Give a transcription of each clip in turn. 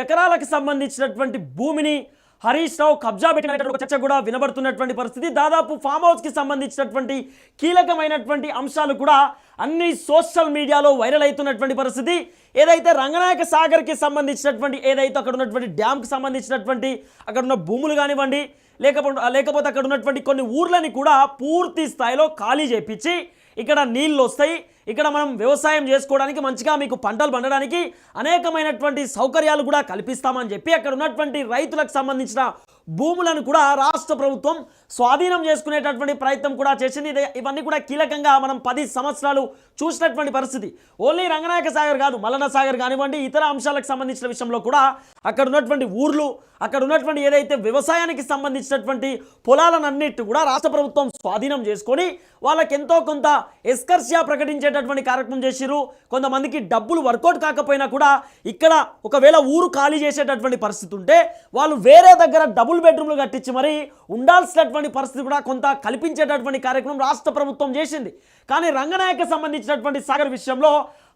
ఎకరాలకు సంబంధించినటువంటి భూమిని హరీష్ రావు కబ్జా పెట్టినటువంటి ఒక చర్చ కూడా వినబడుతున్నటువంటి పరిస్థితి. దాదాపు ఫామ్ హౌస్కి సంబంధించినటువంటి కీలకమైనటువంటి అంశాలు కూడా అన్ని సోషల్ మీడియాలో వైరల్ అవుతున్నటువంటి పరిస్థితి. ఏదైతే రంగనాయక సాగర్కి సంబంధించినటువంటి ఏదైతే అక్కడ ఉన్నటువంటి డ్యామ్కి సంబంధించినటువంటి అక్కడ ఉన్న భూములు కానివ్వండి లేకపోతే లేకపోతే అక్కడ ఉన్నటువంటి కొన్ని ఊర్లని కూడా పూర్తి స్థాయిలో ఖాళీ చేపించి ఇక్కడ నీళ్ళు వస్తాయి. ఇక్కడ మనం వ్యవసాయం చేసుకోవడానికి మంచిగా మీకు పంటలు పండడానికి అనేకమైనటువంటి సౌకర్యాలు కూడా కల్పిస్తామని చెప్పి అక్కడ ఉన్నటువంటి రైతులకు సంబంధించిన భూములను కూడా రాష్ట్ర ప్రభుత్వం స్వాధీనం చేసుకునేటటువంటి ప్రయత్నం కూడా చేసింది. ఇవన్నీ కూడా కీలకంగా మనం పది సంవత్సరాలు చూసినటువంటి పరిస్థితి. ఓన్లీ రంగనాయక సాగర్ కాదు మల్లన్న సాగర్ కానివ్వండి ఇతర అంశాలకు సంబంధించిన విషయంలో కూడా అక్కడ ఉన్నటువంటి ఊర్లు అక్కడ ఉన్నటువంటి ఏదైతే వ్యవసాయానికి సంబంధించినటువంటి పొలాలన్నిటి కూడా రాష్ట్ర ప్రభుత్వం స్వాధీనం చేసుకొని వాళ్ళకి ఎంతో కొంత ఎస్కర్షియా ప్రకటించేటటువంటి కార్యక్రమం చేసిరు కొంతమందికి డబ్బులు వర్కౌట్ కాకపోయినా కూడా ఇక్కడ ఒకవేళ ఊరు ఖాళీ చేసేటటువంటి పరిస్థితి ఉంటే వాళ్ళు వేరే దగ్గర డబుల్ బెడ్రూమ్లు కట్టించి మరి ఉండాల్సినటువంటి పరిస్థితి కూడా కొంత కల్పించేటటువంటి కార్యక్రమం రాష్ట్ర ప్రభుత్వం చేసింది. కానీ రంగనాయక సంబంధించినటువంటి సాగర్ విషయంలో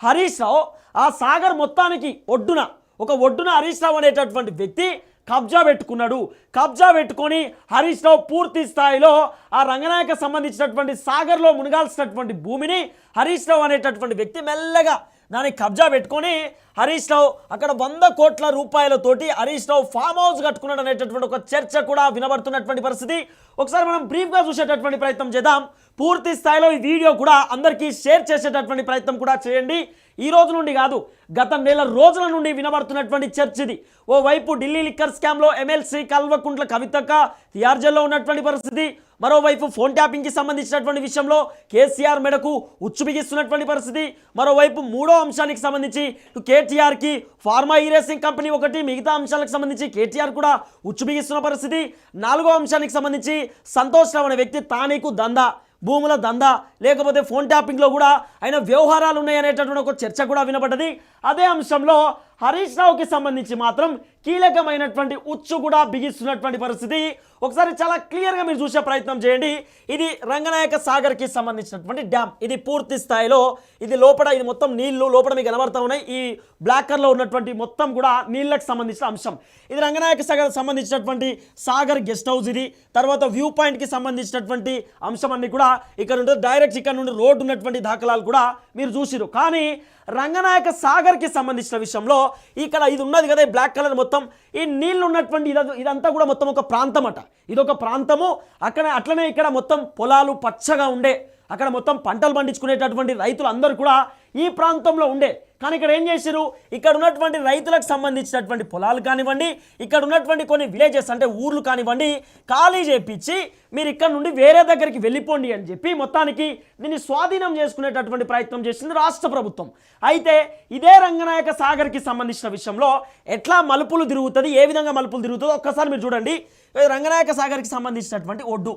హరీష్ రావు ఆ సాగర్ మొత్తానికి ఒడ్డున ఒక ఒడ్డున హరీష్ రావు అనేటటువంటి వ్యక్తి కబ్జా పెట్టుకున్నాడు. కబ్జా పెట్టుకొని హరీష్ రావు పూర్తి స్థాయిలో ఆ రంగనాయక సంబంధించినటువంటి సాగర్లో మునగాల్సినటువంటి భూమిని హరీష్ రావు అనేటటువంటి వ్యక్తి మెల్లగా దాన్ని కబ్జా పెట్టుకొని హరీష్ రావు అక్కడ వంద కోట్ల రూపాయలతోటి హరీష్ రావు ఫామ్ హౌస్ కట్టుకున్నాడు అనేటటువంటి ఒక చర్చ కూడా వినబడుతున్నటువంటి పరిస్థితి. ఒకసారి మనం బ్రీఫ్గా చూసేటటువంటి ప్రయత్నం చేద్దాం. పూర్తి స్థాయిలో ఈ వీడియో కూడా అందరికీ షేర్ చేసేటటువంటి ప్రయత్నం కూడా చేయండి. ఈ రోజు నుండి కాదు గత నెల రోజుల నుండి వినబడుతున్నటువంటి చర్చ ఇది. ఓవైపు ఢిల్లీ లిక్కర్ స్కామ్లో ఎమ్మెల్సీ కల్వకుంట్ల కవితక్క తిహార్ ఉన్నటువంటి పరిస్థితి. మరోవైపు ఫోన్ ట్యాపింగ్కి సంబంధించినటువంటి విషయంలో కేసీఆర్ మెడకు ఉచ్చు బిగిస్తున్నటువంటి పరిస్థితి. మరోవైపు మూడో అంశానికి సంబంధించి కేటీఆర్కి ఫార్మా ఈరేసింగ్ కంపెనీ ఒకటి మిగతా అంశాలకు సంబంధించి కేటీఆర్ కూడా ఉచ్చు బిగిస్తున్న పరిస్థితి. నాలుగో అంశానికి సంబంధించి సంతోష్ రావు అనే వ్యక్తి తానీకు దందా భూముల దందా లేకపోతే ఫోన్ ట్యాపింగ్లో కూడా ఆయన వ్యవహారాలు ఉన్నాయనేటటువంటి ఒక చర్చ కూడా వినబడ్డది అదే అంశంలో హరీష్ రావుకి సంబంధించి మాత్రం కీలకమైనటువంటి ఉచ్చు కూడా బిగిస్తున్నటువంటి పరిస్థితి. ఒకసారి చాలా క్లియర్గా మీరు చూసే ప్రయత్నం చేయండి. ఇది రంగనాయక సాగర్కి సంబంధించినటువంటి డ్యామ్. ఇది పూర్తి స్థాయిలో ఇది లోపల ఇది మొత్తం నీళ్ళు లోపల మీకు కనబడతా ఉన్నాయి. ఈ బ్లాక్ కలర్లో ఉన్నటువంటి మొత్తం కూడా నీళ్ళకి సంబంధించిన అంశం. ఇది రంగనాయక సాగర్ సంబంధించినటువంటి సాగర్ గెస్ట్ హౌస్ ఇది. తర్వాత వ్యూ పాయింట్కి సంబంధించినటువంటి అంశం అన్ని కూడా ఇక్కడ ఉంటుంది డైరెక్ట్ ఇక్కడ నుండి రోడ్డు ఉన్నటువంటి దాఖలాలు కూడా మీరు చూసిరు కానీ రంగనాయక సాగర్కి సంబంధించిన విషయంలో ఇక్కడ ఇది ఉన్నది కదా బ్లాక్ కలర్ మొత్తం. ఈ నీళ్ళు ఉన్నటువంటి ఇదంతా కూడా మొత్తం ఒక ప్రాంతం అట ఇది ఒక ప్రాంతము. అక్కడ అట్లనే ఇక్కడ మొత్తం పొలాలు పచ్చగా ఉండే. అక్కడ మొత్తం పంటలు పండించుకునేటటువంటి రైతులు అందరూ కూడా ఈ ప్రాంతంలో ఉండే. కానీ ఇక్కడ ఏం చేశారు ఇక్కడ ఉన్నటువంటి రైతులకు సంబంధించినటువంటి పొలాలు కానివ్వండి ఇక్కడ ఉన్నటువంటి కొన్ని విలేజెస్ అంటే ఊర్లు కానివ్వండి ఖాళీ చేపించి మీరు ఇక్కడ నుండి వేరే దగ్గరికి వెళ్ళిపోండి అని చెప్పి మొత్తానికి దీన్ని స్వాధీనం చేసుకునేటటువంటి ప్రయత్నం చేసింది రాష్ట్ర ప్రభుత్వం. అయితే ఇదే రంగనాయక సాగర్కి సంబంధించిన విషయంలో ఎట్లా మలుపులు తిరుగుతుంది ఏ విధంగా మలుపులు తిరుగుతుందో ఒక్కసారి మీరు చూడండి. రంగనాయక సాగర్కి సంబంధించినటువంటి ఒడ్డు.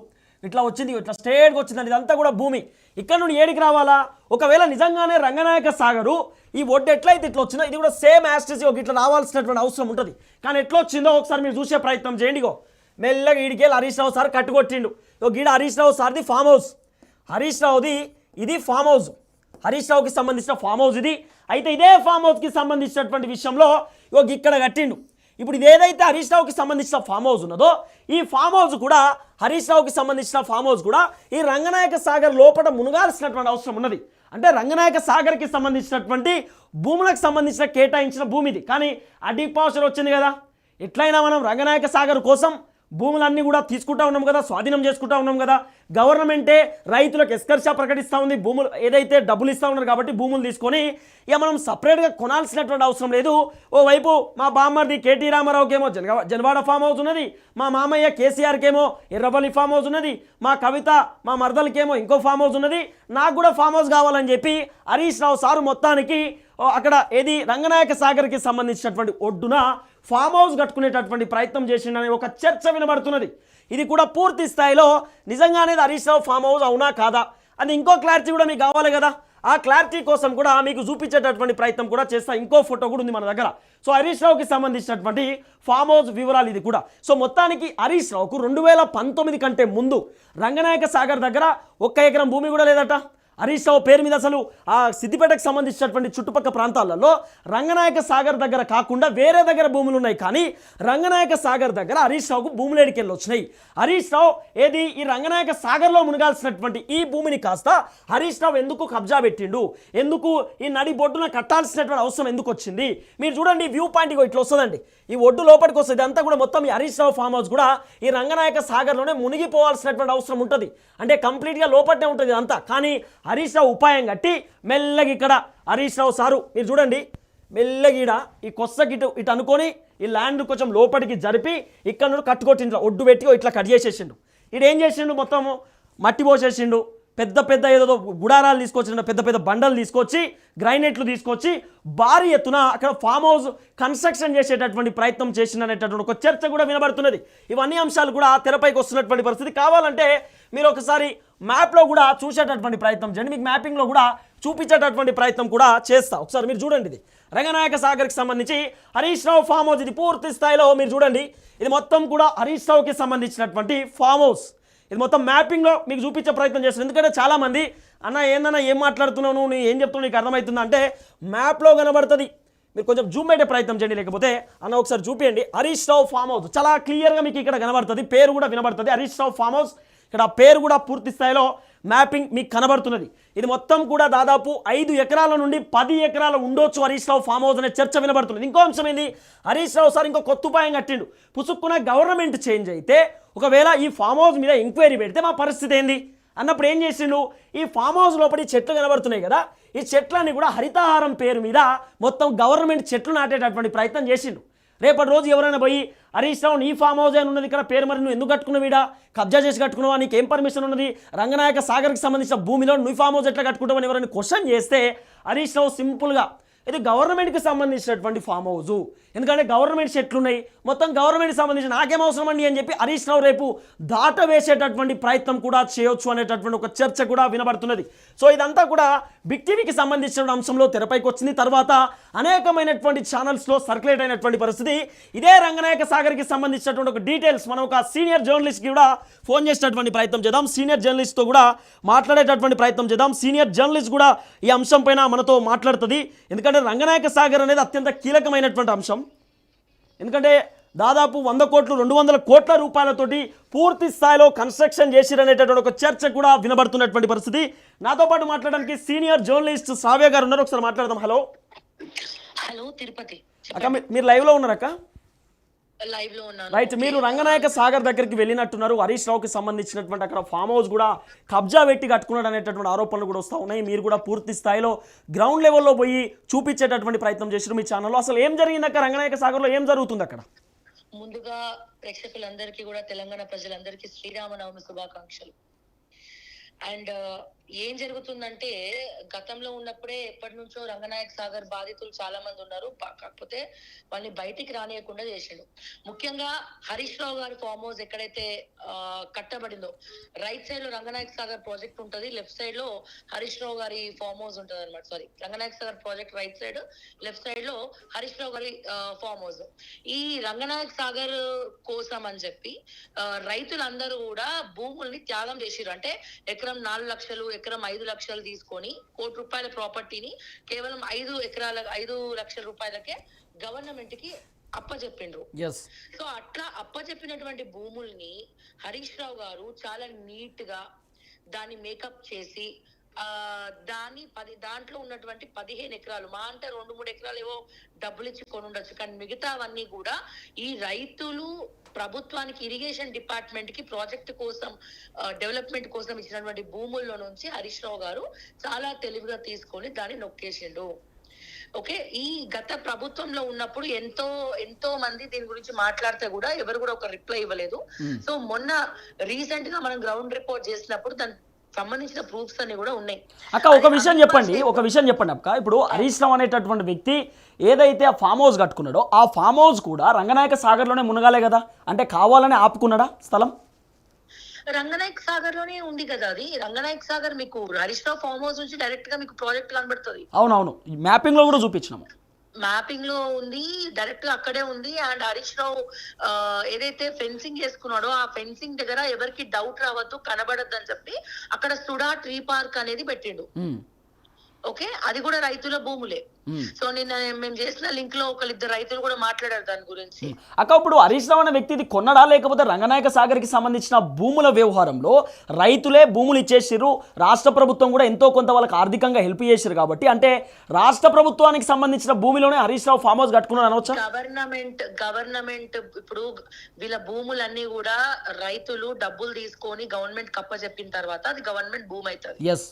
ఇట్లా వచ్చింది ఇట్లా స్ట్రేట్గా వచ్చిందండి. ఇదంతా కూడా భూమి. ఇక్కడ నుండి ఏడికి రావాలా? ఒకవేళ నిజంగానే రంగనాయక సాగరు ఈ ఒడ్డు ఎట్లయితే ఇట్లా వచ్చిందో ఇది కూడా సేమ్ యాస్టిస్ ఒక ఇట్లా రావాల్సినటువంటి అవసరం ఉంటుంది. కానీ ఎట్లా వచ్చిందో ఒకసారి మీరు చూసే ప్రయత్నం చేయండి ఇగో. మెల్లగా ఈడికెళ్ళి హరీష్ రావు సార్ కట్టుకొట్టిండు ఇగో గీడ హరీష్ రావు సార్ది ఫామ్ హౌస్ హరీష్ రావుది ఇది ఫామ్ హౌస్ హరీష్ రావుకి సంబంధించిన ఫామ్ హౌస్ ఇది. అయితే ఇదే ఫామ్ హౌస్కి సంబంధించినటువంటి విషయంలో ఇగో ఇక్కడ కట్టిండు. ఇప్పుడు ఇది ఏదైతే హరీష్ రావుకి సంబంధించిన ఫామ్ హౌస్ ఉన్నదో ఈ ఫామ్ హౌస్ కూడా హరీష్ రావుకి సంబంధించిన ఫామ్ హౌస్ కూడా ఈ రంగనాయక సాగర్ లోపల మునగాల్సినటువంటి అవసరం ఉన్నది. అంటే రంగనాయక సాగర్కి సంబంధించినటువంటి భూములకు సంబంధించిన కేటాయించిన భూమిది. కానీ కానీ అడిపాసర్ వచ్చింది కదా. ఎట్లయినా మనం రంగనాయక సాగర్ కోసం భూములన్నీ కూడా తీసుకుంటా ఉన్నాం కదా స్వాధీనం చేసుకుంటా ఉన్నాం కదా. గవర్నమెంటే రైతులకు ఎస్కర్షా ప్రకటిస్తూ ఉంది. భూములు ఏదైతే డబ్బులు ఇస్తూ ఉన్నారు కాబట్టి భూములు తీసుకొని ఇక మనం సపరేట్గా కొనాల్సినటువంటి అవసరం లేదు. ఓవైపు మా బామ్మర్ది కేటీ రామారావుకేమో జనగా జనవాడ ఫామ్ హౌస్ ఉన్నది. మా మామయ్య కేసీఆర్కేమో ఎర్రపల్లి ఫామ్ హౌస్ ఉన్నది. మా కవిత మా మరదలకేమో ఇంకో ఫామ్ హౌస్ ఉన్నది. నాకు కూడా ఫామ్ హౌస్ కావాలని చెప్పి హరీష్ రావు సారు మొత్తానికి అక్కడ ఏది రంగనాయక సాగర్కి సంబంధించినటువంటి ఒడ్డున ఫామ్ హౌస్ కట్టుకునేటటువంటి ప్రయత్నం చేసిండనే ఒక చర్చ వినబడుతున్నది. ఇది కూడా పూర్తి స్థాయిలో నిజంగానే హరీష్ రావు ఫామ్ హౌస్ అవునా కాదా? అని ఇంకో క్లారిటీ కూడా మీకు కావాలి కదా? ఆ క్లారిటీ కోసం కూడా మీకు చూపించేటటువంటి ప్రయత్నం కూడా చేస్తా. ఇంకో ఫోటో కూడా ఉంది మన దగ్గర. సో హరీష్ రావుకి సంబంధించినటువంటి ఫామ్ హౌస్ వివరాలు ఇది కూడా. సో మొత్తానికి హరీష్ రావుకు రెండు వేల పంతొమ్మిది కంటే ముందు రంగనాయక సాగర్ దగ్గర ఒక్క ఎకరం భూమి కూడా లేదట. హరీష్ రావు పేరు మీద అసలు ఆ సిద్దిపేటకు సంబంధించినటువంటి చుట్టుపక్కల ప్రాంతాలలో రంగనాయక సాగర్ దగ్గర కాకుండా వేరే దగ్గర భూములు ఉన్నాయి. కానీ రంగనాయక సాగర్ దగ్గర హరీష్ రావుకు భూములు ఎడికెళ్ళి వచ్చినాయి. హరీష్ రావు ఏది? ఈ రంగనాయక సాగర్లో మునగాల్సినటువంటి ఈ భూమిని కాస్త హరీష్ రావు ఎందుకు కబ్జా పెట్టిండు? ఎందుకు ఈ నడి బొడ్డున కట్టాల్సినటువంటి అవసరం ఎందుకు వచ్చింది? మీరు చూడండి వ్యూ పాయింట్ ఇట్లా వస్తుందండి. ఈ ఒడ్డు లోపలికి వస్తుంది ఇదంతా కూడా మొత్తం ఈ హరీష్ రావు ఫామ్ హౌస్ కూడా ఈ రంగనాయక సాగర్లోనే మునిగిపోవాల్సినటువంటి అవసరం ఉంటుంది. అంటే కంప్లీట్గా లోపలనే ఉంటుంది ఇదంతా. కానీ హరీష్ రావు ఉపాయం కట్టి మెల్లగా ఇక్కడ హరీష్ రావు సారు మీరు చూడండి మెల్లగిడ ఈడ ఈ కొస్సకి ఇటు ఇటు అనుకొని ఈ ల్యాండ్ కొంచెం లోపలికి జరిపి ఇక్కడ నుండి కట్టుకొట్టిండ్రు. ఒడ్డు పెట్టి ఇట్లా కట్ చేసేసిండు. ఈడు ఏం చేసిండు మొత్తము మట్టి పోసేసిండు. పెద్ద పెద్ద ఏదో గుడారాలు తీసుకొచ్చిన పెద్ద పెద్ద బండలు తీసుకొచ్చి గ్రైనేట్లు తీసుకొచ్చి భారీ ఎత్తున అక్కడ ఫామ్ హౌస్ కన్స్ట్రక్షన్ చేసేటటువంటి ప్రయత్నం చేసిండనేటటువంటి ఒక చర్చ కూడా వినబడుతున్నది. ఇవన్నీ అంశాలు కూడా తెరపైకి వస్తున్నటువంటి పరిస్థితి. కావాలంటే మీరు ఒకసారి మ్యాప్లో కూడా చూసేటటువంటి ప్రయత్నం చేయండి మీకు మ్యాపింగ్లో కూడా చూపించేటటువంటి ప్రయత్నం కూడా చేస్తా. ఒకసారి మీరు చూడండి ఇది. రంగనాయక సాగర్కి సంబంధించి హరీష్ రావు ఫామ్ హౌస్ ఇది పూర్తి స్థాయిలో మీరు చూడండి. ఇది మొత్తం కూడా హరీష్ రావుకి సంబంధించినటువంటి ఫామ్ హౌస్ ఇది మొత్తం మ్యాపింగ్లో మీకు చూపించే ప్రయత్నం చేస్తాను ఎందుకంటే చాలామంది అన్న ఏందన్నా ఏం మాట్లాడుతున్నావు? నువ్వు నీ ఏం చెప్తున్నావు? నీకు అర్థమవుతుందా అంటే మ్యాప్లో కనబడుతుంది. మీరు కొంచెం జూమ్ పెట్టే ప్రయత్నం చేయండి. లేకపోతే అన్న ఒకసారి చూపించండి హరీష్ రావు ఫామ్ హౌస్ చాలా క్లియర్గా మీకు ఇక్కడ కనబడుతుంది. పేరు కూడా వినబడుతుంది. హరీష్ రావు ఫామ్ హౌస్ ఇక్కడ పేరు కూడా పూర్తి స్థాయిలో మ్యాపింగ్ మీకు కనబడుతున్నది. ఇది మొత్తం కూడా దాదాపు ఐదు ఎకరాల నుండి పది ఎకరాలు ఉండొచ్చు హరీష్ రావు ఫామ్ హౌస్ అనే చర్చ వినబడుతుంది ఇంకో అంశం ఏంది? హరీష్ రావు సార్ ఇంకో కొత్త ఉపాయం కట్టిండు. పుసుక్కున గవర్నమెంట్ చేంజ్ అయితే ఒకవేళ ఈ ఫామ్ హౌస్ మీద ఎంక్వైరీ పెడితే మా పరిస్థితి ఏంది? అన్నప్పుడు ఏం చేసిండు? ఈ ఫామ్ హౌస్ లోపలి చెట్లు కనబడుతున్నాయి కదా ఈ చెట్లన్నీ కూడా హరితహారం పేరు మీద మొత్తం గవర్నమెంట్ చెట్లు నాటేటటువంటి ప్రయత్నం చేసిండు. రేపటి రోజు ఎవరైనా పోయి హరీష్ రావు నీ ఫామ్ హౌస్ అని ఉన్నది ఇక్కడ పేరు మరి నువ్వు ఎందుకు కట్టుకున్నావు వీడా? కబ్జా చేసి కట్టుకున్నావా? నీకు ఏం పర్మిషన్ ఉన్నది? రంగనాయక సాగర్కి సంబంధించిన భూమిలో నువ్వు ఫామ్ హౌస్ ఎట్లా కట్టుకుంటావని ఎవరైనా క్వశ్చన్ చేస్తే హరీష్ రావు సింపుల్గా ఇది గవర్నమెంట్కి సంబంధించినటువంటి ఫామ్ హౌస్ ఎందుకంటే గవర్నమెంట్ చెట్లు ఉన్నాయి మొత్తం గవర్నమెంట్కి సంబంధించిన నాకేం అవసరం అండి అని చెప్పి హరీష్ రావు రేపు దాట వేసేటటువంటి ప్రయత్నం కూడా చేయొచ్చు అనేటటువంటి ఒక చర్చ కూడా వినబడుతున్నది. సో ఇదంతా కూడా బిగ్ టీవీకి సంబంధించిన అంశంలో తెరపైకి వచ్చింది. తర్వాత అనేకమైనటువంటి ఛానల్స్లో సర్క్యులేట్ అయినటువంటి పరిస్థితి. ఇదే రంగనాయక సాగర్కి సంబంధించినటువంటి ఒక డీటెయిల్స్ మనం ఒక సీనియర్ జర్నలిస్ట్కి కూడా ఫోన్ చేసేటటువంటి ప్రయత్నం చేద్దాం. సీనియర్ జర్నలిస్ట్తో కూడా మాట్లాడేటటువంటి ప్రయత్నం చేద్దాం. సీనియర్ జర్నలిస్ట్ కూడా ఈ అంశం పైన మనతో మాట్లాడుతుంది. ఎందుకంటే రంగనాయక సాగర్ అనేది అత్యంత కీలకమైనటువంటి అంశం. ఎందుకంటే దాదాపు వంద కోట్లు రెండు వందల కోట్ల రూపాయలతోటి పూర్తి స్థాయిలో కన్స్ట్రక్షన్ చేసిరనేటటువంటి ఒక చర్చ కూడా వినబడుతున్నటువంటి పరిస్థితి. నాతో పాటు మాట్లాడడానికి సీనియర్ జర్నలిస్ట్ సావ్య గారు ఉన్నారు. ఒకసారి మాట్లాడదాం. హలో. హలో తిరుపతి. అక్క మీరు లైవ్లో ఉన్నారక్క లైవ్లో ఉన్నాను. రైట్ మీరు రంగనాయక సాగర్ దగ్గరికి వెళ్ళినట్టున్నారు. హరీష్ రావుకి సంబంధించినటువంటి అక్కడ ఫామ్ హౌస్ కూడా కబ్జా పెట్టి కట్టుకున్నాడు అనేటటువంటి ఆరోపణలు కూడా వస్తూ ఉన్నాయి. మీరు కూడా పూర్తి స్థాయిలో గ్రౌండ్ లెవెల్లో పోయి చూపించేటటువంటి ప్రయత్నం చేశారు మీ ఛానల్లో అసలు ఏం జరిగింది అక్కడ? రంగనాయక సాగర్లో ఏం జరుగుతుంది అక్కడ? ముందుగా ప్రేక్షకులందరికీ కూడా తెలంగాణ ప్రజలందరికీ శ్రీరామనవమి శుభాకాంక్షలు. అండ్ ఏం జరుగుతుందంటే గతంలో ఉన్నప్పుడే ఎప్పటి నుంచో రంగనాయక్ సాగర్ బాధితులు చాలా మంది ఉన్నారు. కాకపోతే వాళ్ళని బయటికి రానియకుండా చేసిండు. ముఖ్యంగా హరీష్ రావు గారి ఫామ్ హౌస్ ఎక్కడైతే కట్టబడిందో రైట్ సైడ్లో రంగనాయక్ సాగర్ ప్రాజెక్ట్ ఉంటది లెఫ్ట్ సైడ్లో హరీష్ రావు గారి ఫామ్ హౌస్ ఉంటది అనమాట sorry Ranganayak Sagar project right side left సైడ్లో హరీష్ రావు గారి ఫామ్ హౌస్. ఈ రంగనాయక్ సాగర్ కోసం అని చెప్పి రైతులందరూ కూడా భూముల్ని త్యాగం చేసిరు అంటే ఎకరం నాలుగు లక్షలు ఎకరం ఐదు లక్షలు తీసుకొని కోటి రూపాయల ప్రాపర్టీని కేవలం ఐదు ఎకరాల ఐదు లక్షల రూపాయలకే గవర్నమెంట్కి అప్పచెప్పిండ్రు. సో అట్లా అప్పచెప్పినటువంటి భూముల్ని హరీష్ రావు గారు చాలా నీట్గా దాన్ని మేకప్ చేసి ఆ దాని పది దాంట్లో ఉన్నటువంటి పదిహేను ఎకరాలు మా అంటే రెండు మూడు ఎకరాలు ఏవో డబ్బులు ఇచ్చి కొని ఉండొచ్చు కానీ మిగతావన్నీ కూడా ఈ రైతులు ప్రభుత్వానికి ఇరిగేషన్ డిపార్ట్మెంట్కి ప్రాజెక్ట్ కోసం డెవలప్మెంట్ కోసం ఇచ్చినటువంటి భూముల్లో నుంచి హరీష్ రావు గారు చాలా తెలివిగా తీసుకొని దాన్ని నొక్కేసిండు. ఓకే? ఈ గత ప్రభుత్వంలో ఉన్నప్పుడు ఎంతో ఎంతో మంది దీని గురించి మాట్లాడితే కూడా ఎవరు కూడా ఒక రిప్లై ఇవ్వలేదు. సో మొన్న రీసెంట్గా మనం గ్రౌండ్ రిపోర్ట్ చేసినప్పుడు దానికి సంబంధించిన ప్రూఫ్స్ అన్ని కూడా ఉన్నాయి. అక్క ఒక విషయం చెప్పండి ఒక విషయం చెప్పండి అక్క. ఇప్పుడు హరీష్ రావు అనేటటువంటి వ్యక్తి ఏదైతే ఆ ఫామ్ హౌస్ కట్టుకున్నాడో ఆ ఫామ్ హౌస్ కూడా రంగనాయక సాగర్లోనే మునగాలే కదా? అంటే కావాలని ఆపుకున్నాడా స్థలం? రంగనాయక్ సాగర్లోనే ఉంది కదా అది. రంగనాయక్ సాగర్ మీకు హరీష్ రావు ఫామ్ హౌస్ నుంచి డైరెక్ట్గా మీకు ప్రాజెక్ట్ కనబడుతుంది అవునవును. ఈ మ్యాపింగ్లో కూడా చూపించినాము. మ్యాపింగ్లో ఉంది డైరెక్ట్గా అక్కడే ఉంది అండ్ హరీష్ రావు ఏదైతే ఫెన్సింగ్ చేసుకున్నాడో ఆ ఫెన్సింగ్ దగ్గర ఎవరికి డౌట్ రావద్దు కనబడద్దు అని చెప్పి అక్కడ సుడా ట్రీ పార్క్ అనేది పెట్టిండు. ఓకే? అది కూడా రైతుల భూములే. సో నిన్న మేము చేసిన లింక్లో ఒకళ్ళిద్దరు రైతులు కూడా మాట్లాడారు దాని గురించి. అక్క ఇప్పుడు హరీష్ రావు అనే వ్యక్తి ఇది కొన్నడా లేకపోతే రంగనాయక సాగర్కి సంబంధించిన భూముల వ్యవహారంలో రైతులే భూములు ఇచ్చేసిర్రు రాష్ట్ర ప్రభుత్వం కూడా ఎంతో కొంత వాళ్ళకి ఆర్థికంగా హెల్ప్ చేసిరు కాబట్టి అంటే రాష్ట్ర ప్రభుత్వానికి సంబంధించిన భూమిలోనే హరీష్ రావు ఫామ్ హౌస్ కట్టుకున్నాడు అనవచ్చా గవర్నమెంట్ గవర్నమెంట్ ఇప్పుడు వీళ్ళ భూములన్నీ కూడా రైతులు డబ్బులు తీసుకొని గవర్నమెంట్ కప్ప చెప్పిన తర్వాత అది గవర్నమెంట్ భూమి అవుతుంది. ఎస్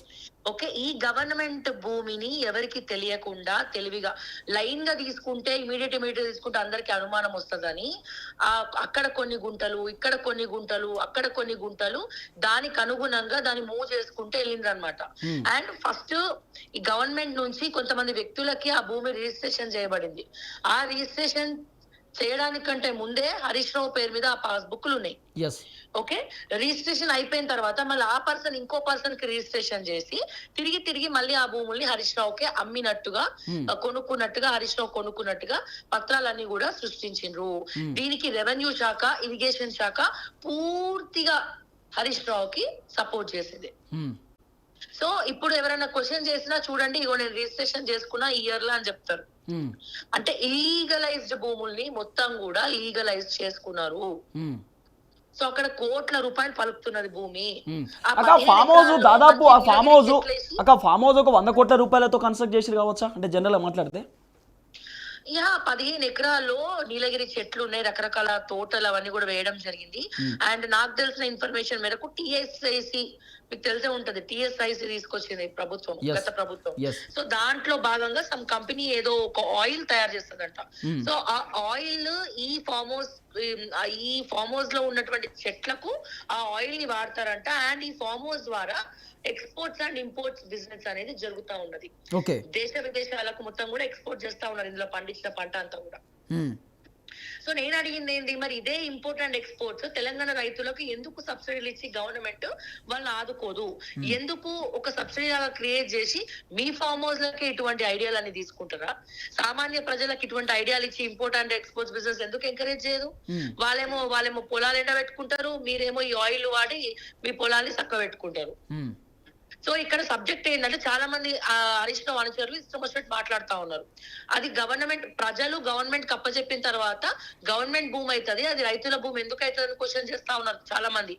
ఓకే ఈ గవర్నమెంట్ భూమిని ఎవరికి తెలియకుండా తెలివిగా. లైన్గా తీసుకుంటే ఇమీడియట్ ఇమీడియట్ తీసుకుంటే అందరికి అనుమానం వస్తుందని. ఆ అక్కడ కొన్ని గుంటలు ఇక్కడ కొన్ని గుంటలు అక్కడ కొన్ని గుంటలు దానికి అనుగుణంగా దాన్ని మూవ్ చేసుకుంటే వెళ్ళింది అనమాట Hmm. అండ్ ఫస్ట్ ఈ గవర్నమెంట్ నుంచి కొంతమంది వ్యక్తులకి ఆ భూమి రిజిస్ట్రేషన్ చేయబడింది. ఆ రిజిస్ట్రేషన్ చేయడానికంటే ముందే హరీష్ రావు పేరు మీద ఆ పాస్బుక్లు ఉన్నాయి. Yes okay? రిజిస్ట్రేషన్ అయిపోయిన తర్వాత మళ్ళీ ఆ పర్సన్ ఇంకో పర్సన్కి రిజిస్ట్రేషన్ చేసి తిరిగి తిరిగి మళ్ళీ ఆ భూముల్ని హరీష్ రావుకి అమ్మినట్టుగా కొనుక్కున్నట్టుగా హరీష్ రావు కొనుక్కున్నట్టుగా పత్రాలన్నీ కూడా సృష్టించిండ్రు. దీనికి రెవెన్యూ శాఖ ఇరిగేషన్ శాఖ పూర్తిగా హరీష్ రావుకి సపోర్ట్ చేసింది. సో ఇప్పుడు ఎవరైనా క్వశ్చన్ చేసినా చూడండి ఇగో నేను రిజిస్ట్రేషన్ చేసుకున్నా ఇయర్లో అని చెప్తారు. అంటే ఇల్లీగలైజ్డ్ భూముల్ని మొత్తం కూడా లీగలైజ్ చేసుకున్నారు. సో అక్కడ కోట్ల రూపాయలు పలుకుతున్నది భూమి. అక్క ఫామ్ హౌస్ దాదాపు ఆ ఫామ్ హౌస్ అక్క ఫామ్ హౌస్ ఒక వంద కోట్ల రూపాయలతో కన్స్ట్రక్ట్ చేసిరు కావచ్చా? అంటే జనరల్ మాట్లాడితే. యా పదిహేను ఎకరాల్లో నీలగిరి చెట్లు ఉన్నాయి రకరకాల తోటలు అవన్నీ కూడా వేయడం జరిగింది. అండ్ నాకు తెలిసిన ఇన్ఫర్మేషన్ మేరకు టిఎస్ఐసి మీకు తెలిసే ఉంటది టిఎస్ఐసి తీసుకొచ్చింది ప్రభుత్వం. గత ప్రభుత్వం. సో దాంట్లో భాగంగా సమ్ కంపెనీ ఏదో ఒక ఆయిల్ తయారు చేస్తుందంట. సో ఆ ఆయిల్ ఈ ఫార్మ్ హౌస్ ఈ ఫార్మ్ హౌస్లో ఉన్నటువంటి చెట్లకు ఆ ఆయిల్ని వాడతారంట. అండ్ ఈ ఫార్మ్ హౌస్ ద్వారా ఎక్స్పోర్ట్స్ అండ్ ఇంపోర్ట్స్ బిజినెస్ అనేది జరుగుతా ఉన్నది. ఓకే. దేశ విదేశాలకు మొత్తం కూడా ఎక్స్పోర్ట్ చేస్తా ఉన్నారు ఇందులో పండించిన పంట అంతా కూడా. సో నేను అడిగింది ఏంటి మరి ఇదే ఇంపోర్ట్ అండ్ ఎక్స్పోర్ట్స్ తెలంగాణ రైతులకు ఎందుకు సబ్సిడీలు ఇచ్చి గవర్నమెంట్ వాళ్ళని ఆదుకోదు? ఎందుకు ఒక సబ్సిడీ లాగా క్రియేట్ చేసి మీ ఫార్మ్ హౌస్ లకి ఇటువంటి ఐడియాలు అన్ని తీసుకుంటారా? సామాన్య ప్రజలకు ఇటువంటి ఐడియాలు ఇచ్చి ఇంపోర్ట్ అండ్ ఎక్స్పోర్ట్స్ బిజినెస్ ఎందుకు ఎంకరేజ్ చేయదు వాళ్ళేమో వాళ్ళేమో పొలాలు ఎండ పెట్టుకుంటారు మీరేమో ఈ ఆయిల్ వాడి మీ పొలాన్ని చక్క పెట్టుకుంటారు సో ఇక్కడ సబ్జెక్ట్ ఏంటంటే చాలా మంది హరీష్ రావు అనుచరులు ఇష్టం వచ్చినట్టు మాట్లాడుతా ఉన్నారు. అది గవర్నమెంట్ ప్రజలు గవర్నమెంట్ కప్పచెప్పిన తర్వాత గవర్నమెంట్ భూమి అవుతుంది అది రైతుల భూమి ఎందుకు అవుతుంది క్వశ్చన్ చేస్తా ఉన్నారు చాలా మంది.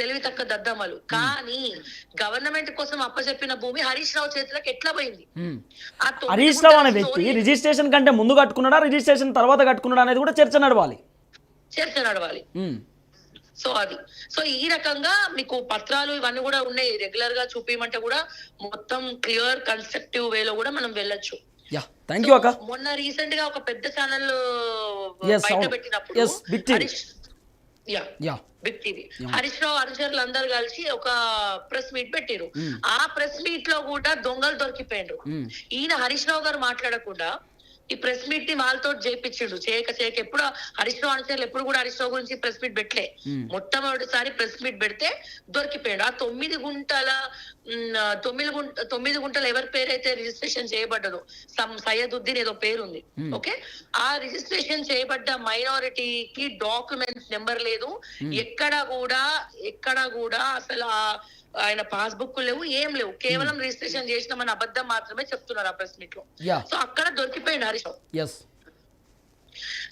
తెలివి తక్కువ దద్దమ్మలు. కానీ గవర్నమెంట్ కోసం అప్పచెప్పిన భూమి హరీష్ రావు చేతులకు ఎట్లా పోయింది? హరీష్ రావు అనే వ్యక్తి రిజిస్ట్రేషన్ కంటే ముందు కట్టుకున్నాడా రిజిస్ట్రేషన్ తర్వాత కట్టుకున్నాడా అనేది కూడా చర్చ నడవాలి. చర్చ నడవాలి. సో అది. సో ఈ రకంగా మీకు పత్రాలు ఇవన్నీ కూడా ఉన్నాయి. రెగ్యులర్గా చూపించమంటే కూడా మొత్తం క్లియర్ కన్స్ట్రక్టివ్ వేలో కూడా మనం వెళ్ళొచ్చు. యా థ్యాంక్ యూ అక్క. మొన్న రీసెంట్గా ఒక పెద్ద ఛానల్ బయట. పెట్టినప్పుడు yeah yeah. Big TV Harish Rao అనుచరులు అందరు కలిసి ఒక ప్రెస్ మీట్ పెట్టారు. ఆ ప్రెస్ మీట్లో కూడా దొంగలు దొరికిపోయిండ్రు ఉమ్. ఈయన హరీష్ రావు గారు మాట్లాడకుండా ఈ ప్రెస్ మీట్ని వాళ్ళతో చేపించిండు. చేయక చేయక ఎప్పుడు హరీష్ రావు అనుచరులు ఎప్పుడు కూడా హరీష్ రావు గురించి ప్రెస్ మీట్ పెట్టలే. మొట్టమొదటిసారి ప్రెస్ మీట్ పెడితే దొరికిపోయాడు. ఆ తొమ్మిది గుంటల తొమ్మిది గుంట తొమ్మిది గుంటలు ఎవరి పేరైతే రిజిస్ట్రేషన్ చేయబడ్డదో సమ్ సయ్యదుద్దీన్ ఏదో పేరుంది. ఓకే? ఆ రిజిస్ట్రేషన్ చేయబడ్డ మైనారిటీకి డాక్యుమెంట్స్ నెంబర్ లేదు. ఎక్కడ కూడా ఎక్కడ కూడా అసలు ఆ- ఆయన పాస్బుక్ లేవు ఏం లేవు. కేవలం రిజిస్ట్రేషన్ చేసినామని అబద్ధం మాత్రమే చెప్తున్నారు ఆ ప్రెస్ మీట్లో సో అక్కడ దొరికిపోయింది హరీష్. ఎస్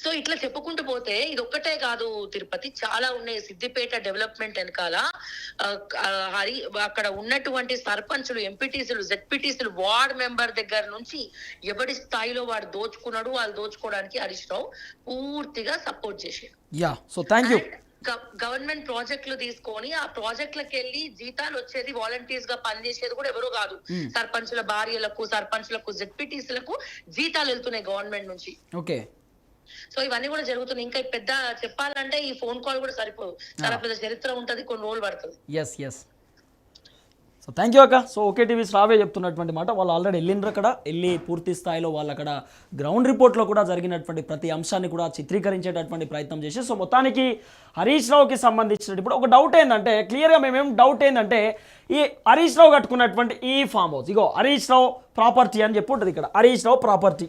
సో ఇట్లా చెప్పుకుంటూ పోతే ఇది ఒక్కటే కాదు తిరుపతి. చాలా ఉన్నాయి సిద్దిపేట డెవలప్మెంట్ వెనకాల. హరి అక్కడ ఉన్నటువంటి సర్పంచులు ఎంపీటీసీలు జెడ్పీటీసీలు వార్డ్ మెంబర్ దగ్గర నుంచి ఎవడి స్థాయిలో వాడు దోచుకున్నాడు వాళ్ళు దోచుకోవడానికి హరీష్ రావు పూర్తిగా సపోర్ట్ చేసాడు yeah so thank you government ప్రాజెక్టులు తీసుకొని ఆ ప్రాజెక్టులకు వెళ్ళి జీతాలు వచ్చేది వాలంటీర్స్గా పనిచేసేది కూడా ఎవరు కాదు. సర్పంచుల భార్యలకు సర్పంచులకు జెడ్పీటీసీలకు జీతాలు వెళ్తున్నాయి గవర్నమెంట్ నుంచి. ఓకే. సో ఇవన్నీ కూడా జరుగుతున్నాయి. ఇంకా పెద్ద చెప్పాలంటే ఈ ఫోన్ కాల్ కూడా సరిపోదు. చాలా పెద్ద చరిత్ర ఉంటది కొన్ని రోజులు పడుతుంది. Yes yes so thank you అక్క. సో ఓకే టీవీ స్రావే చెప్తున్నటువంటి మాట. వాళ్ళు ఆల్రెడీ వెళ్ళిండ్రు అక్కడ. వెళ్ళి పూర్తి స్థాయిలో వాళ్ళు అక్కడ గ్రౌండ్ రిపోర్ట్లో కూడా జరిగినటువంటి ప్రతి అంశాన్ని కూడా చిత్రీకరించేటటువంటి ప్రయత్నం చేసి సో మొత్తానికి హరీష్ రావుకి సంబంధించినట్టు ఇప్పుడు ఒక డౌట్ ఏంటంటే క్లియర్గా మేమేం డౌట్ ఏంటంటే ఈ హరీష్ రావు కట్టుకున్నటువంటి ఈ ఫామ్ హౌస్ ఇగో హరీష్ రావు ప్రాపర్టీ అని చెప్పి ఉంటుంది ఇక్కడ. హరీష్ రావు ప్రాపర్టీ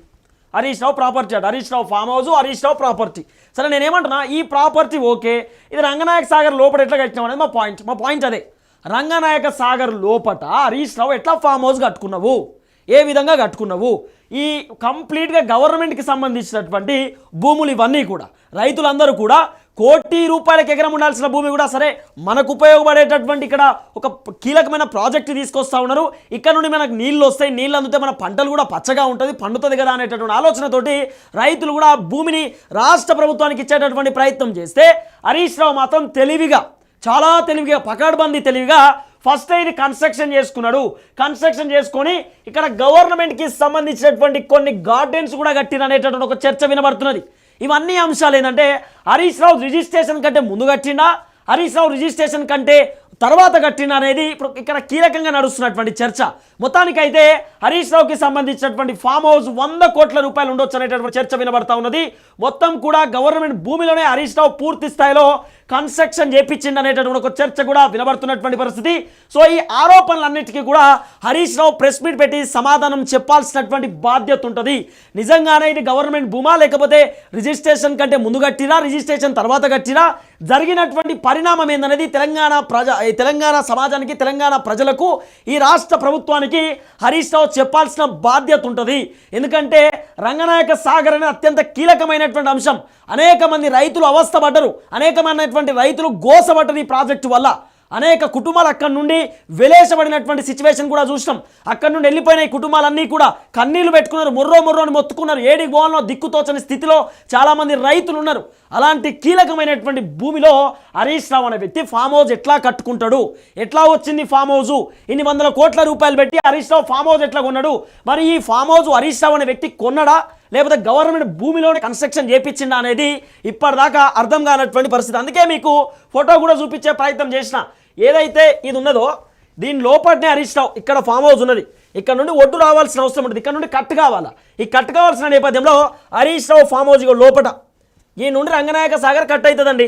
హరీష్ రావు ప్రాపర్టీ అట. Harish Rao farm house Harish Rao property సరే నేనేమంటున్నా ఈ ప్రాపర్టీ ఓకే. ఇది రంగనాయక సాగర్ లోపల ఎట్లా కట్టినాం అనేది మా పాయింట్ మా పాయింట్ అదే. రంగనాయక సాగర్ లోపట హరీష్ రావు ఎట్లా ఫామ్ హౌస్ కట్టుకున్నావు? ఏ విధంగా కట్టుకున్నావు? ఈ కంప్లీట్గా గవర్నమెంట్కి సంబంధించినటువంటి భూములు ఇవన్నీ కూడా రైతులందరూ కూడా కోటి రూపాయలకి ఎకరం ఉండాల్సిన భూమి కూడా సరే మనకు ఉపయోగపడేటటువంటి ఇక్కడ ఒక కీలకమైన ప్రాజెక్ట్ తీసుకొస్తా ఉన్నారు. ఇక్కడ నుండి మనకు నీళ్ళు వస్తాయి నీళ్ళు అందితే మన పంటలు కూడా పచ్చగా ఉంటుంది పండుతుంది కదా అనేటటువంటి ఆలోచనతోటి రైతులు కూడా భూమిని రాష్ట్ర ప్రభుత్వానికి ఇచ్చేటటువంటి ప్రయత్నం చేస్తే హరీష్ రావు మాత్రం తెలివిగా చాలా తెలివిగా పకడ్బందీ తెలివిగా ఫస్ట్ ఇది కన్స్ట్రక్షన్ చేసుకున్నాడు. కన్స్ట్రక్షన్ చేసుకొని ఇక్కడ గవర్నమెంట్కి సంబంధించినటువంటి కొన్ని గార్డెన్స్ కూడా కట్టిన అనేటటువంటి ఒక చర్చ వినబడుతున్నది. ఇవన్నీ అంశాలు ఏంటంటే హరీష్ రావు రిజిస్ట్రేషన్ కంటే ముందు కట్టిండా? హరీష్ రావు రిజిస్ట్రేషన్ కంటే తర్వాత కట్టిన అనేది ఇప్పుడు ఇక్కడ కీలకంగా నడుస్తున్నటువంటి చర్చ. మొత్తానికైతే హరీష్ రావుకి సంబంధించినటువంటి ఫామ్ హౌస్ వంద కోట్ల రూపాయలు ఉండొచ్చు అనేటటువంటి చర్చ వినబడతా ఉన్నది. మొత్తం కూడా గవర్నమెంట్ భూమిలోనే హరీష్ రావు పూర్తి స్థాయిలో కన్స్ట్రక్షన్ చేపించింది అనేటటువంటి ఒక చర్చ కూడా వినబడుతున్నటువంటి పరిస్థితి. సో ఈ ఆరోపణలన్నిటికీ కూడా హరీష్ రావు ప్రెస్ మీట్ పెట్టి సమాధానం చెప్పాల్సినటువంటి బాధ్యత ఉంటుంది. నిజంగానే ఇది గవర్నమెంట్ భూమా? లేకపోతే రిజిస్ట్రేషన్ కంటే ముందు కట్టిరా? రిజిస్ట్రేషన్ తర్వాత కట్టిరా? జరిగినటువంటి పరిణామం ఏందనేది తెలంగాణ ప్రజ తెలంగాణ సమాజానికి తెలంగాణ ప్రజలకు ఈ రాష్ట్ర ప్రభుత్వానికి హరీష్ రావు చెప్పాల్సిన బాధ్యత ఉంటుంది. ఎందుకంటే రంగనాయక సాగర్ అనే అత్యంత కీలకమైనటువంటి అంశం. అనేక మంది రైతులు అవస్థపడ్డరు. అనేకమైనటువంటి రైతులు గోసపడ్డరు ఈ ప్రాజెక్టు వల్ల. అనేక కుటుంబాలు అక్కడి నుండి వెలేసబడినటువంటి సిచ్యువేషన్ కూడా చూసినాం. అక్కడి నుండి వెళ్ళిపోయిన ఈ కుటుంబాలన్నీ కూడా కన్నీళ్ళు పెట్టుకున్నారు ముర్రో ముర్రో అని మొత్తుకున్నారు. ఏడికి పోవాలనో దిక్కుతోచని స్థితిలో చాలామంది రైతులు ఉన్నారు. అలాంటి కీలకమైనటువంటి భూమిలో హరీష్ రావు అనే వ్యక్తి ఫామ్ హౌస్ ఎట్లా కట్టుకుంటాడు? ఎట్లా వచ్చింది ఫామ్ హౌస్ ఇన్ని వందల కోట్ల రూపాయలు పెట్టి హరీష్ రావు ఫామ్ హౌస్ ఎట్లా కొన్నాడు? మరి ఈ ఫామ్ హౌస్ హరీష్ రావు అనే వ్యక్తి కొన్నడా? లేకపోతే గవర్నమెంట్ భూమిలోనే కన్స్ట్రక్షన్ చేపించిందా అనేది ఇప్పటిదాకా అర్థం కానటువంటి పరిస్థితి. అందుకే మీకు ఫోటో కూడా చూపించే ప్రయత్నం చేసిన. ఏదైతే ఇది ఉన్నదో దీని లోపలనే హరీష్ రావు ఇక్కడ ఫామ్ హౌస్ ఉన్నది. ఇక్కడ నుండి ఒడ్డు రావాల్సిన అవసరం ఉంటుంది ఇక్కడ నుండి కట్ కావాలా? ఈ కట్ కావాల్సిన నేపథ్యంలో హరీష్ రావు ఫామ్ హౌస్ లోపట. ఈ నుండి రంగనాయక సాగర్ కట్ అవుతుందండి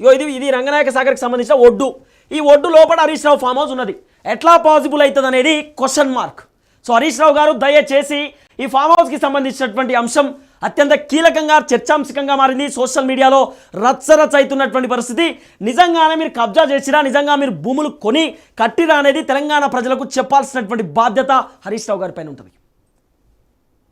ఇగో ఇది ఇది రంగనాయక సాగర్కి సంబంధించిన ఒడ్డు. ఈ ఒడ్డు లోపల హరీష్ రావు ఫామ్ హౌస్ ఉన్నది. ఎట్లా పాసిబుల్ అవుతుంది అనేది question mark. So Harish Rao గారు దయచేసి ఈ ఫామ్ హౌస్కి సంబంధించినటువంటి అంశం అత్యంత కీలకంగా చర్చాంశకంగా మారింది. సోషల్ మీడియాలో రచ్చరచ్చ అవుతున్నటువంటి పరిస్థితి. నిజంగానే మీరు కబ్జా చేసిరా? నిజంగా మీరు భూములు కొని కట్టిరా అనేది తెలంగాణ ప్రజలకు చెప్పాల్సినటువంటి బాధ్యత హరీష్ రావు గారి పైన ఉంటుంది.